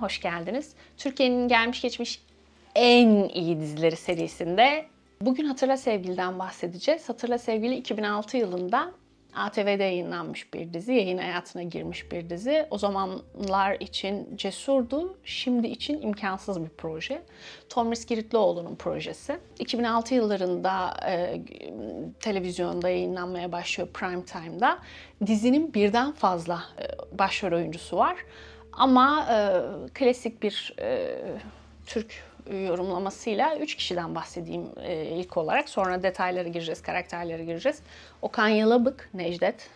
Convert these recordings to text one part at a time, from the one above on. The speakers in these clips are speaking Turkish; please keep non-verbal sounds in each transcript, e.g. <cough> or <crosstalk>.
hoş geldiniz. Türkiye'nin gelmiş geçmiş en iyi dizileri serisinde bugün Hatırla Sevgili'den bahsedeceğiz. Hatırla Sevgili 2006 yılında ATV'de yayınlanmış bir dizi, yayın hayatına girmiş bir dizi. O zamanlar için cesurdu, şimdi için imkansız bir proje. Tomris Giritlioğlu'nun projesi. 2006 yıllarında e, televizyonda yayınlanmaya başlıyor prime time'da. Dizinin birden fazla e, başrol oyuncusu var. Ama e, klasik bir e, Türk yorumlamasıyla üç kişiden bahsedeyim e, ilk olarak. Sonra detaylara gireceğiz, karakterlere gireceğiz. Okan Yalabık, Necdet.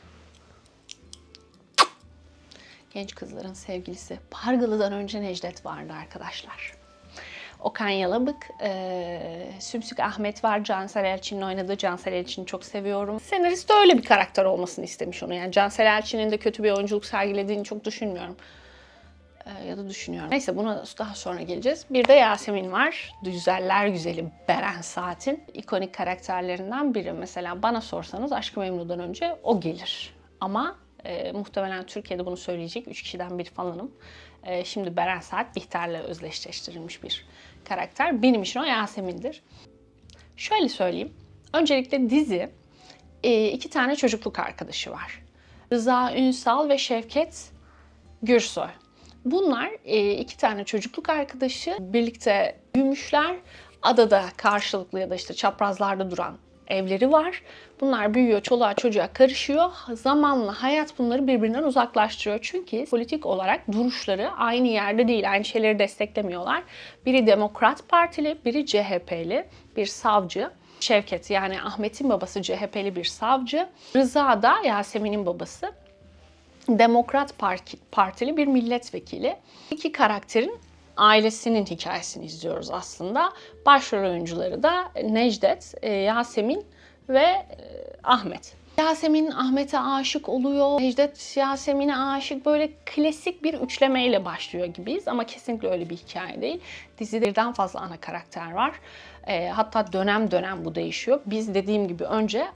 Genç kızların sevgilisi. Pargalı'dan önce Necdet vardı arkadaşlar. Okan Yalabık, e, Sümsük Ahmet var, Cansel Elçin'in oynadığı Cansel Elçin'i çok seviyorum. Senarist de öyle bir karakter olmasını istemiş onu. Yani Cansel Elçin'in de kötü bir oyunculuk sergilediğini çok düşünmüyorum. E, ya da düşünüyorum. Neyse buna daha sonra geleceğiz. Bir de Yasemin var. Güzeller güzeli Beren Saat'in ikonik karakterlerinden biri. Mesela bana sorsanız Aşkı Memnu'dan önce o gelir. Ama e, muhtemelen Türkiye'de bunu söyleyecek üç kişiden bir falanım. E, şimdi Beren Saat Bihter'le özdeşleştirilmiş bir karakter. Benim için o Yasemin'dir. Şöyle söyleyeyim. Öncelikle dizi e, iki tane çocukluk arkadaşı var. Rıza Ünsal ve Şevket Gürsoy. Bunlar e, iki tane çocukluk arkadaşı birlikte büyümüşler. Adada karşılıklı ya da işte çaprazlarda duran evleri var. Bunlar büyüyor, çoluğa çocuğa karışıyor. Zamanla hayat bunları birbirinden uzaklaştırıyor. Çünkü politik olarak duruşları aynı yerde değil, aynı şeyleri desteklemiyorlar. Biri Demokrat Partili, biri CHP'li bir savcı. Şevket yani Ahmet'in babası CHP'li bir savcı. Rıza da Yasemin'in babası. Demokrat Partili bir milletvekili. İki karakterin ailesinin hikayesini izliyoruz aslında. Başrol oyuncuları da Necdet, e, Yasemin ve e, Ahmet. Yasemin Ahmet'e aşık oluyor. Necdet Yasemin'e aşık böyle klasik bir üçlemeyle başlıyor gibiyiz ama kesinlikle öyle bir hikaye değil. Dizide birden fazla ana karakter var. E, hatta dönem dönem bu değişiyor. Biz dediğim gibi önce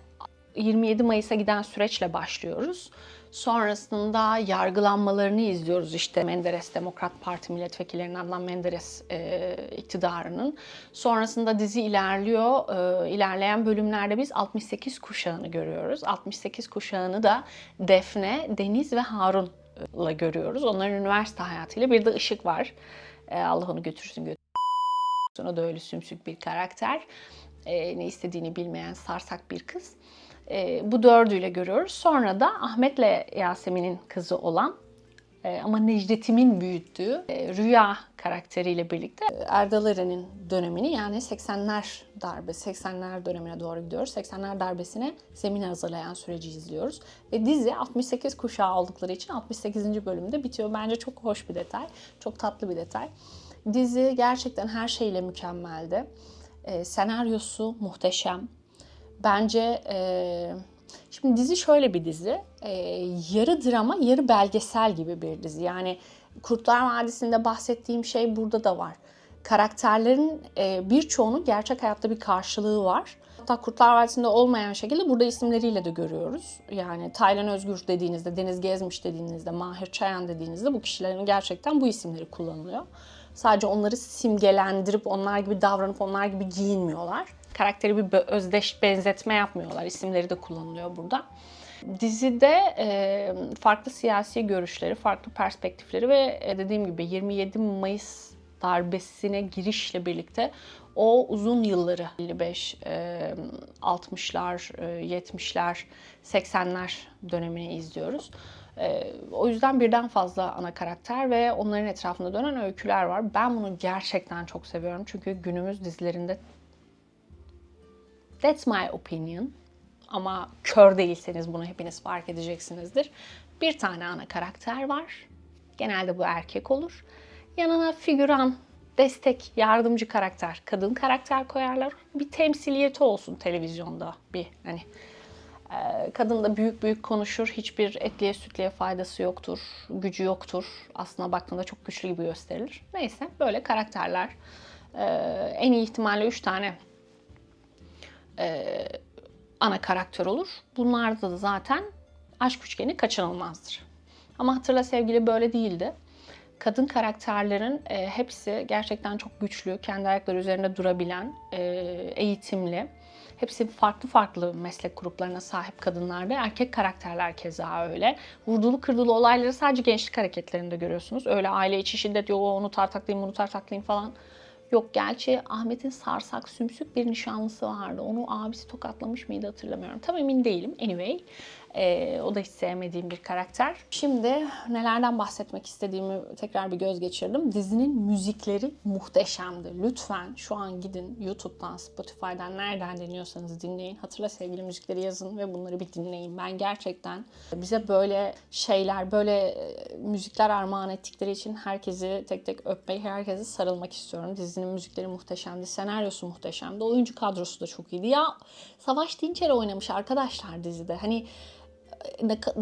27 Mayıs'a giden süreçle başlıyoruz. Sonrasında yargılanmalarını izliyoruz işte Menderes Demokrat Parti milletvekillerinin Adnan Menderes e, iktidarının. Sonrasında dizi ilerliyor. E, ilerleyen bölümlerde biz 68 kuşağını görüyoruz. 68 kuşağını da Defne, Deniz ve Harun'la görüyoruz. Onların üniversite hayatıyla bir de Işık var. E, Allah onu götürsün götürsün. O da öyle sümsük bir karakter. E, ne istediğini bilmeyen sarsak bir kız. E, bu dördüyle görüyoruz. Sonra da Ahmet'le Yasemin'in kızı olan e, ama Necdet'imin büyüttüğü e, Rüya karakteriyle birlikte Erdal Eren'in dönemini yani 80'ler darbe, 80'ler dönemine doğru gidiyoruz. 80'ler darbesine zemin hazırlayan süreci izliyoruz. Ve dizi 68 kuşağı oldukları için 68. bölümde bitiyor. Bence çok hoş bir detay, çok tatlı bir detay. Dizi gerçekten her şeyle mükemmeldi. E, senaryosu muhteşem Bence e, şimdi dizi şöyle bir dizi. E, yarı drama, yarı belgesel gibi bir dizi. Yani Kurtlar Vadisi'nde bahsettiğim şey burada da var. Karakterlerin e, birçoğunun gerçek hayatta bir karşılığı var. Hatta Kurtlar Vadisi'nde olmayan şekilde burada isimleriyle de görüyoruz. Yani Taylan Özgür dediğinizde, Deniz Gezmiş dediğinizde, Mahir Çayan dediğinizde bu kişilerin gerçekten bu isimleri kullanılıyor. Sadece onları simgelendirip onlar gibi davranıp onlar gibi giyinmiyorlar karakteri bir özdeş benzetme yapmıyorlar. İsimleri de kullanılıyor burada. Dizide e, farklı siyasi görüşleri, farklı perspektifleri ve e, dediğim gibi 27 Mayıs darbesine girişle birlikte o uzun yılları 55, e, 60'lar, e, 70'ler, 80'ler dönemini izliyoruz. E, o yüzden birden fazla ana karakter ve onların etrafında dönen öyküler var. Ben bunu gerçekten çok seviyorum çünkü günümüz dizilerinde That's my opinion. Ama kör değilseniz bunu hepiniz fark edeceksinizdir. Bir tane ana karakter var. Genelde bu erkek olur. Yanına figüran, destek, yardımcı karakter, kadın karakter koyarlar. Bir temsiliyeti olsun televizyonda bir hani e, Kadın da büyük büyük konuşur. Hiçbir etliye sütliye faydası yoktur. Gücü yoktur. Aslına baktığında çok güçlü gibi gösterilir. Neyse böyle karakterler. E, en iyi ihtimalle 3 tane e, ana karakter olur. Bunlarda da zaten aşk üçgeni kaçınılmazdır. Ama Hatırla Sevgili böyle değildi. kadın karakterlerin e, hepsi gerçekten çok güçlü, kendi ayakları üzerinde durabilen, e, eğitimli. Hepsi farklı farklı meslek gruplarına sahip kadınlar ve erkek karakterler keza öyle. Vurdulu kırdılı olayları sadece gençlik hareketlerinde görüyorsunuz. Öyle aile içi şiddet yok onu tartaklayayım bunu tartaklayayım falan. Yok gerçi Ahmet'in sarsak sümsük bir nişanlısı vardı. Onu abisi tokatlamış mıydı hatırlamıyorum. Tam emin değilim. Anyway. Ee, o da hiç sevmediğim bir karakter. Şimdi nelerden bahsetmek istediğimi tekrar bir göz geçirdim. Dizinin müzikleri muhteşemdi. Lütfen şu an gidin YouTube'dan, Spotify'dan nereden dinliyorsanız dinleyin. Hatırla sevgili müzikleri yazın ve bunları bir dinleyin. Ben gerçekten bize böyle şeyler, böyle e, müzikler armağan ettikleri için herkesi tek tek öpmeyi, herkese sarılmak istiyorum. Dizinin müzikleri muhteşemdi, senaryosu muhteşemdi, oyuncu kadrosu da çok iyiydi. Ya Savaş Dinçer oynamış arkadaşlar dizide. Hani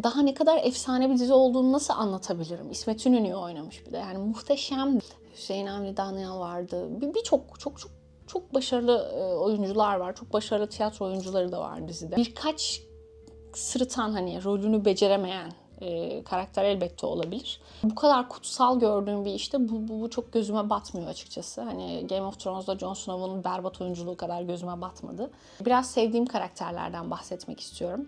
daha ne kadar efsane bir dizi olduğunu nasıl anlatabilirim? İsmet İnönü oynamış bir de. Yani muhteşem. Hüseyin Avni Danyal vardı. Bir- Birçok çok çok çok başarılı e, oyuncular var. Çok başarılı tiyatro oyuncuları da var dizide. Birkaç sırıtan hani rolünü beceremeyen e, karakter elbette olabilir. Bu kadar kutsal gördüğüm bir işte bu, bu, bu çok gözüme batmıyor açıkçası. Hani Game of Thrones'da Jon Snow'un berbat oyunculuğu kadar gözüme batmadı. Biraz sevdiğim karakterlerden bahsetmek istiyorum.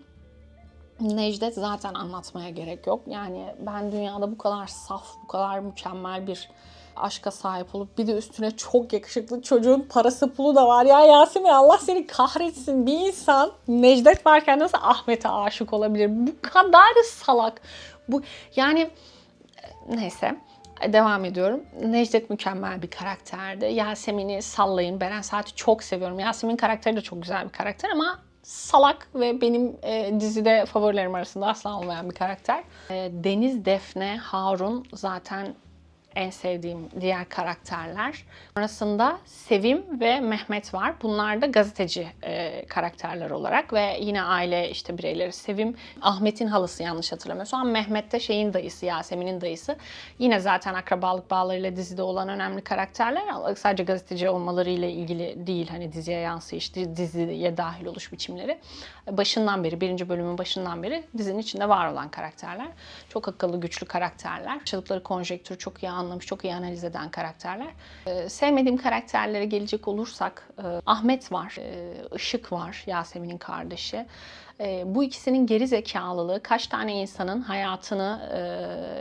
Necdet zaten anlatmaya gerek yok. Yani ben dünyada bu kadar saf, bu kadar mükemmel bir aşka sahip olup bir de üstüne çok yakışıklı çocuğun parası pulu da var. Ya Yasemin Allah seni kahretsin. Bir insan Necdet varken nasıl Ahmet'e aşık olabilir? Bu kadar salak. Bu yani neyse devam ediyorum. Necdet mükemmel bir karakterdi. Yasemin'i sallayın. Beren Saat'i çok seviyorum. Yasemin karakteri de çok güzel bir karakter ama salak ve benim e, dizide favorilerim arasında asla olmayan bir karakter. E, Deniz, Defne, Harun zaten en sevdiğim diğer karakterler. Sonrasında Sevim ve Mehmet var. Bunlar da gazeteci e, karakterler olarak ve yine aile işte bireyleri. Sevim Ahmet'in halası yanlış hatırlamıyorsam. Mehmet de şeyin dayısı, Yasemin'in dayısı. Yine zaten akrabalık bağlarıyla dizide olan önemli karakterler. Sadece gazeteci olmalarıyla ilgili değil hani diziye yansıyış, diziye dahil oluş biçimleri. Başından beri, birinci bölümün başından beri dizinin içinde var olan karakterler. Çok akıllı, güçlü karakterler. Yaşadıkları konjektürü çok iyi anlamış, çok iyi analiz eden karakterler. Ee, sevmediğim karakterlere gelecek olursak e, Ahmet var, e, Işık var, Yasemin'in kardeşi. E, bu ikisinin geri zekalılığı kaç tane insanın hayatını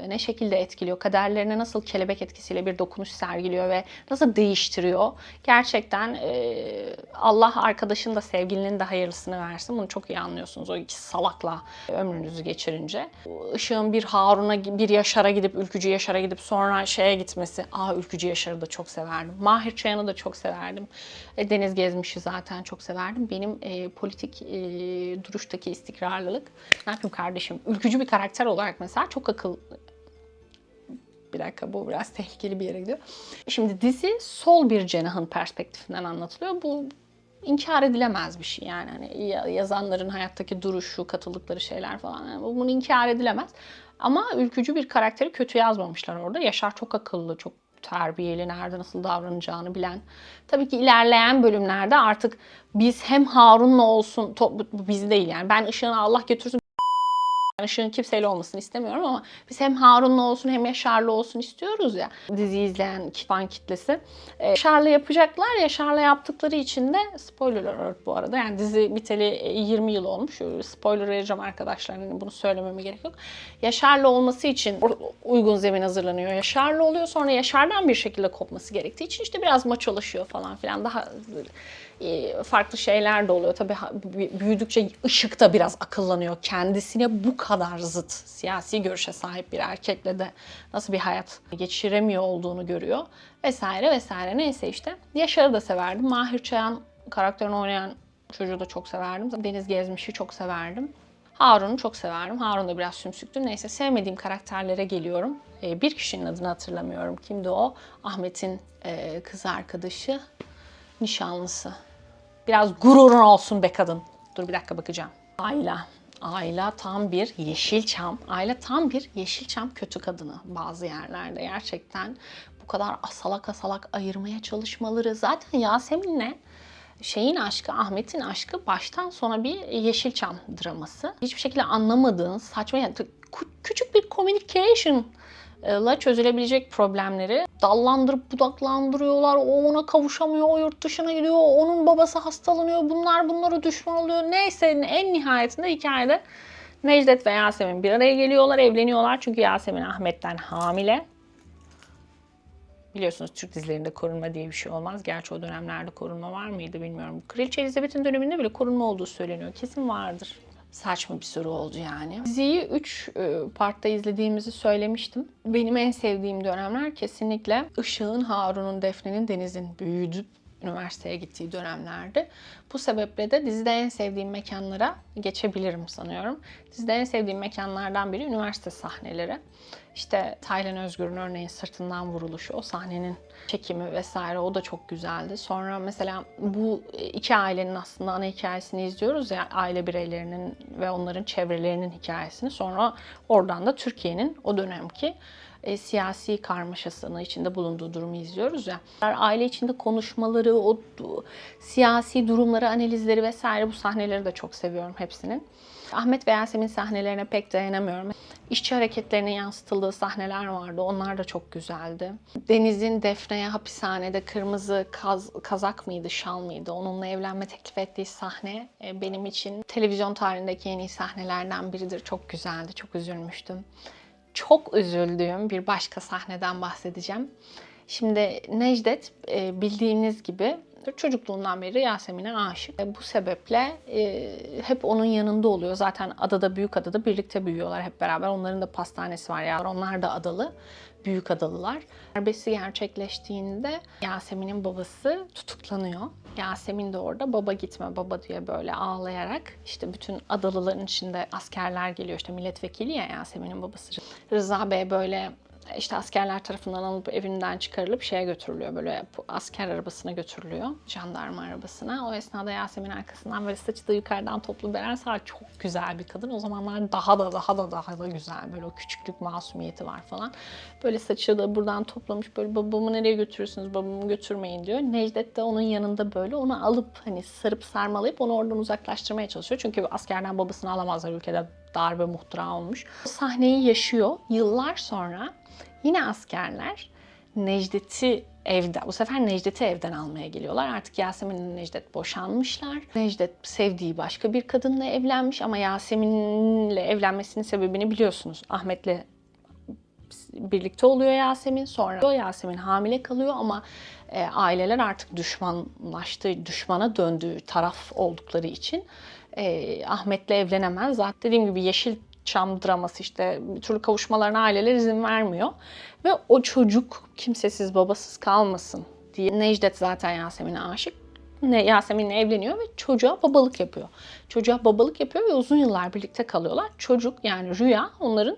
e, ne şekilde etkiliyor, kaderlerine nasıl kelebek etkisiyle bir dokunuş sergiliyor ve nasıl değiştiriyor. Gerçekten e, Allah arkadaşın da sevgilinin de hayırlısını versin. Bunu çok iyi anlıyorsunuz o iki salakla ömrünüzü geçirince. Işığın bir Harun'a, bir Yaşar'a gidip, Ülkücü Yaşar'a gidip sonra şeye gitmesi. Aa Ülkücü Yaşar'ı da çok severdim. Mahir Çayan'ı da çok severdim. E, Deniz Gezmiş'i zaten çok severdim. Benim e, politik e, duruştaki istikrarlılık. Ne yapayım kardeşim? Ülkücü bir karakter olarak mesela çok akıl bir dakika bu biraz <laughs> tehlikeli bir yere gidiyor. Şimdi dizi sol bir cenahın perspektifinden anlatılıyor. Bu inkar edilemez bir şey yani. Hani yazanların hayattaki duruşu, katıldıkları şeyler falan. Yani bunu inkar edilemez. Ama ülkücü bir karakteri kötü yazmamışlar orada. Yaşar çok akıllı, çok terbiyeli, nerede nasıl davranacağını bilen. Tabii ki ilerleyen bölümlerde artık biz hem Harun'la olsun, biz değil yani ben ışığını Allah götürsün Işığın kimseyle olmasını istemiyorum ama biz hem Harun'la olsun hem Yaşar'la olsun istiyoruz ya. Dizi izleyen fan kitlesi. Ee, Yaşar'la yapacaklar. Yaşar'la yaptıkları için de spoiler alert bu arada. Yani dizi biteli 20 yıl olmuş. Spoiler vereceğim arkadaşlar. Yani bunu söylememe gerek yok. Yaşar'la olması için uygun zemin hazırlanıyor. Yaşar'la oluyor. Sonra Yaşar'dan bir şekilde kopması gerektiği için işte biraz maçolaşıyor falan filan. Daha e, farklı şeyler de oluyor. Tabii büyüdükçe ışık da biraz akıllanıyor. Kendisine bu kadar zıt siyasi görüşe sahip bir erkekle de nasıl bir hayat geçiremiyor olduğunu görüyor. Vesaire vesaire. Neyse işte. Yaşar'ı da severdim. Mahir Çayan karakterini oynayan çocuğu da çok severdim. Deniz Gezmiş'i çok severdim. Harun'u çok severdim. Harun da biraz sümsüktü. Neyse sevmediğim karakterlere geliyorum. Ee, bir kişinin adını hatırlamıyorum. Kimdi o? Ahmet'in e, kız arkadaşı, nişanlısı. Biraz gururun olsun be kadın. Dur bir dakika bakacağım. Ayla. Ayla tam bir yeşilçam. Ayla tam bir yeşilçam kötü kadını bazı yerlerde. Gerçekten bu kadar asalak asalak ayırmaya çalışmaları. Zaten Yasemin'le şeyin aşkı, Ahmet'in aşkı baştan sona bir Yeşilçam draması. Hiçbir şekilde anlamadığın saçma yani küçük bir communication la çözülebilecek problemleri dallandırıp budaklandırıyorlar. O ona kavuşamıyor, o yurt dışına gidiyor, onun babası hastalanıyor, bunlar bunlara düşman oluyor. Neyse en nihayetinde hikayede Necdet ve Yasemin bir araya geliyorlar, evleniyorlar. Çünkü Yasemin Ahmet'ten hamile. Biliyorsunuz Türk dizilerinde korunma diye bir şey olmaz. Gerçi o dönemlerde korunma var mıydı bilmiyorum. Kraliçe Elizabeth'in döneminde bile korunma olduğu söyleniyor. Kesin vardır. Saçma bir soru oldu yani. Diziyi 3 partta izlediğimizi söylemiştim. Benim en sevdiğim dönemler kesinlikle Işık'ın, Harun'un, Defne'nin, Deniz'in büyüdüp üniversiteye gittiği dönemlerdi. Bu sebeple de dizide en sevdiğim mekanlara geçebilirim sanıyorum. Dizide en sevdiğim mekanlardan biri üniversite sahneleri. İşte Taylan Özgür'ün örneğin sırtından vuruluşu, o sahnenin çekimi vesaire o da çok güzeldi. Sonra mesela bu iki ailenin aslında ana hikayesini izliyoruz ya aile bireylerinin ve onların çevrelerinin hikayesini. Sonra oradan da Türkiye'nin o dönemki e, siyasi karmaşasını içinde bulunduğu durumu izliyoruz ya. Aile içinde konuşmaları, o siyasi durumları, analizleri vesaire bu sahneleri de çok seviyorum hepsinin. Ahmet ve Yasemin sahnelerine pek dayanamıyorum. İşçi hareketlerinin yansıtıldığı sahneler vardı. Onlar da çok güzeldi. Deniz'in Defne'ye hapishanede kırmızı kaz, kazak mıydı, şal mıydı? Onunla evlenme teklif ettiği sahne e, benim için televizyon tarihindeki en iyi sahnelerden biridir. Çok güzeldi, çok üzülmüştüm. Çok üzüldüğüm bir başka sahneden bahsedeceğim. Şimdi Necdet e, bildiğiniz gibi çocukluğundan beri Yasemin'e aşık. E, Bu sebeple e, hep onun yanında oluyor. Zaten adada, büyük adada birlikte büyüyorlar hep beraber. Onların da pastanesi var ya. Onlar da adalı. Büyük adalılar. Darbesi gerçekleştiğinde Yasemin'in babası tutuklanıyor. Yasemin de orada baba gitme baba diye böyle ağlayarak işte bütün adalıların içinde askerler geliyor. İşte milletvekili ya Yasemin'in babası. Rıza Bey böyle işte askerler tarafından alıp evinden çıkarılıp şeye götürülüyor böyle asker arabasına götürülüyor jandarma arabasına. O esnada Yasemin arkasından böyle saçı da yukarıdan toplu Beren Saat çok güzel bir kadın. O zamanlar daha da daha da daha da güzel böyle o küçüklük masumiyeti var falan. Böyle saçı da buradan toplamış böyle babamı nereye götürürsünüz babamı götürmeyin diyor. Necdet de onun yanında böyle onu alıp hani sarıp sarmalayıp onu oradan uzaklaştırmaya çalışıyor. Çünkü askerden babasını alamazlar ülkede darbe muhtıra olmuş. O sahneyi yaşıyor. Yıllar sonra yine askerler Necdet'i evden, bu sefer Necdet'i evden almaya geliyorlar. Artık Yasemin'le Necdet boşanmışlar. Necdet sevdiği başka bir kadınla evlenmiş ama Yasemin'le evlenmesinin sebebini biliyorsunuz. Ahmet'le birlikte oluyor Yasemin. Sonra Yasemin hamile kalıyor ama e, aileler artık düşmanlaştı, düşmana döndüğü taraf oldukları için e, Ahmet'le evlenemez. Zaten dediğim gibi Yeşilçam draması işte bir türlü kavuşmalarına aileler izin vermiyor. Ve o çocuk kimsesiz babasız kalmasın diye Necdet zaten Yasemin'e aşık. Ne Yasemin'le evleniyor ve çocuğa babalık yapıyor. Çocuğa babalık yapıyor ve uzun yıllar birlikte kalıyorlar. Çocuk yani Rüya onların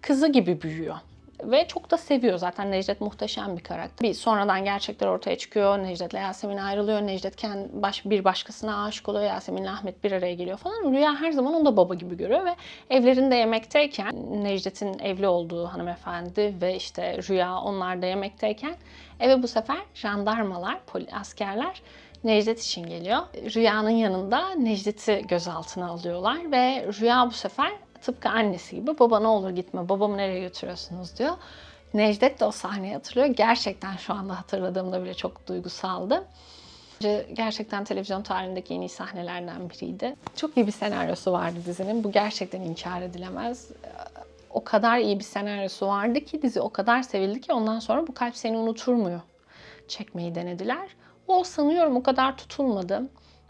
kızı gibi büyüyor. Ve çok da seviyor zaten Necdet muhteşem bir karakter. Bir sonradan gerçekler ortaya çıkıyor. Necdet'le Yasemin ayrılıyor. Necdet kendi baş, bir başkasına aşık oluyor. Yasemin'le Ahmet bir araya geliyor falan. Rüya her zaman onu da baba gibi görüyor ve evlerinde yemekteyken Necdet'in evli olduğu hanımefendi ve işte Rüya onlar da yemekteyken eve bu sefer jandarmalar, askerler Necdet için geliyor. Rüya'nın yanında Necdet'i gözaltına alıyorlar ve Rüya bu sefer tıpkı annesi gibi baba ne olur gitme babamı nereye götürüyorsunuz diyor. Necdet de o sahneyi hatırlıyor. Gerçekten şu anda hatırladığımda bile çok duygusaldı. Gerçekten televizyon tarihindeki en iyi sahnelerden biriydi. Çok iyi bir senaryosu vardı dizinin. Bu gerçekten inkar edilemez. O kadar iyi bir senaryosu vardı ki dizi o kadar sevildi ki ondan sonra bu kalp seni unuturmuyor çekmeyi denediler. O sanıyorum o kadar tutulmadı.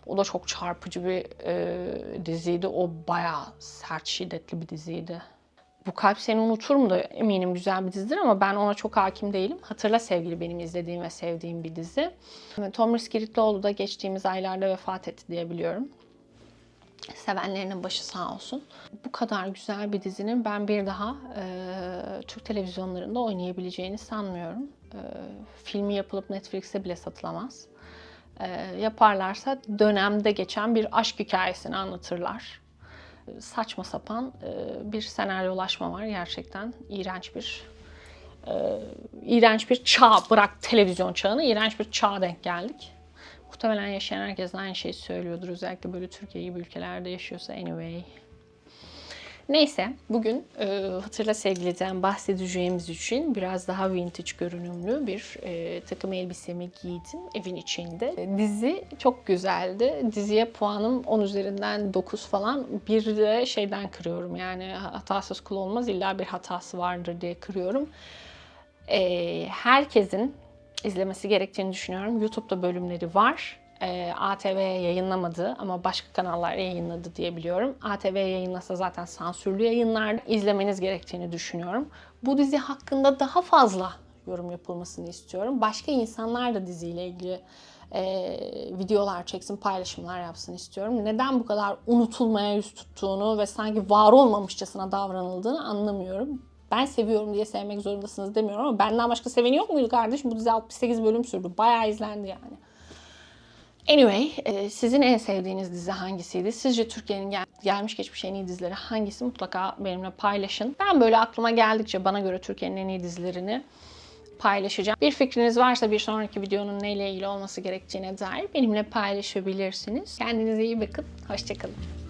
O da çok çarpıcı bir e, diziydi. O bayağı sert, şiddetli bir diziydi. Bu Kalp Seni Unutur mu da eminim güzel bir dizidir ama ben ona çok hakim değilim. Hatırla Sevgili benim izlediğim ve sevdiğim bir dizi. Tomris Giritlioğlu da geçtiğimiz aylarda vefat etti diye biliyorum. Sevenlerinin başı sağ olsun. Bu kadar güzel bir dizinin ben bir daha e, Türk televizyonlarında oynayabileceğini sanmıyorum. E, filmi yapılıp Netflix'e bile satılamaz yaparlarsa dönemde geçen bir aşk hikayesini anlatırlar. Saçma sapan e, bir senaryolaşma var gerçekten. iğrenç bir e, iğrenç bir çağ bırak televizyon çağını iğrenç bir çağa denk geldik. Muhtemelen yaşayan herkes aynı şeyi söylüyordur. Özellikle böyle Türkiye gibi ülkelerde yaşıyorsa anyway. Neyse bugün e, Hatırla Sevgili'den bahsedeceğimiz için biraz daha vintage görünümlü bir e, takım elbisemi giydim evin içinde. E, dizi çok güzeldi. Diziye puanım 10 üzerinden 9 falan. Bir de şeyden kırıyorum yani hatasız kul olmaz illa bir hatası vardır diye kırıyorum. E, herkesin izlemesi gerektiğini düşünüyorum. YouTube'da bölümleri var. E, ATV'ye yayınlamadı ama başka kanallar yayınladı diye biliyorum. ATV yayınlasa zaten sansürlü yayınlar izlemeniz gerektiğini düşünüyorum. Bu dizi hakkında daha fazla yorum yapılmasını istiyorum. Başka insanlar da diziyle ilgili e, videolar çeksin, paylaşımlar yapsın istiyorum. Neden bu kadar unutulmaya yüz tuttuğunu ve sanki var olmamışçasına davranıldığını anlamıyorum. Ben seviyorum diye sevmek zorundasınız demiyorum ama benden başka seveni yok muydu kardeşim? Bu dizi 68 bölüm sürdü. Bayağı izlendi yani. Anyway, e, sizin en sevdiğiniz dizi hangisiydi? Sizce Türkiye'nin gel- gelmiş geçmiş en iyi dizileri hangisi? Mutlaka benimle paylaşın. Ben böyle aklıma geldikçe bana göre Türkiye'nin en iyi dizilerini paylaşacağım. Bir fikriniz varsa bir sonraki videonun neyle ilgili olması gerektiğine dair benimle paylaşabilirsiniz. Kendinize iyi bakın. Hoşçakalın.